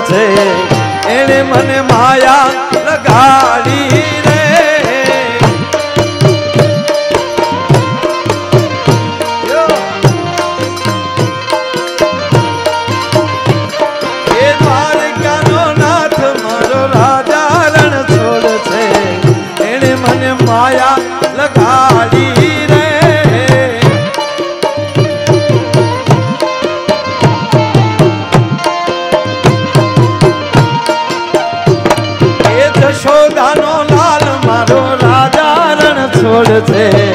છે. એને મને માયા લગાડી এসেছে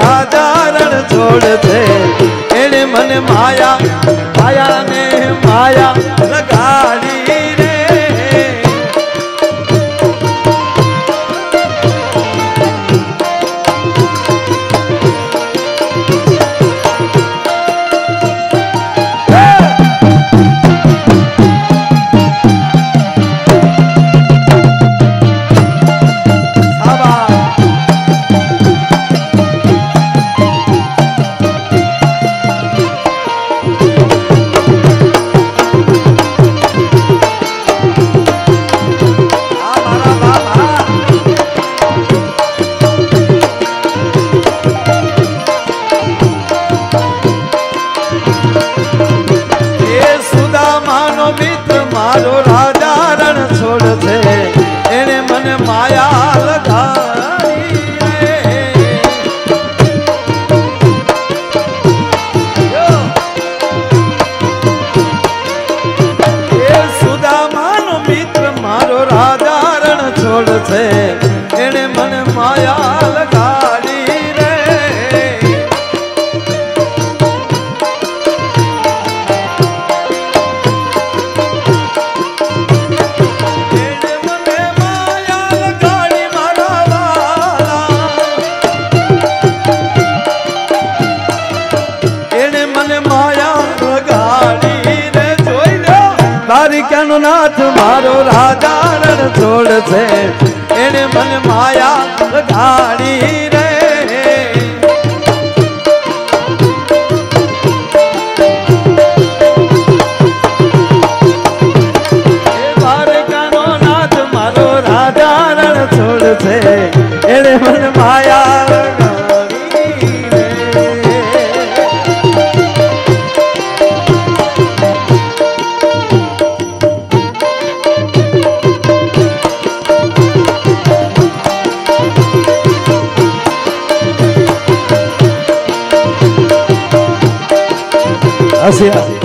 રાજા રણ છોડ છે એને મને માયા માયાને માયા માયા લગાડી મિત્ર મારો રાજા છોડ છે. એને મને માયા લગા નાથ મારો રાજા રણ છોડશે એને મને માયા લગાડી રે. મારો રાજા રણ છોડશે Rapaziada.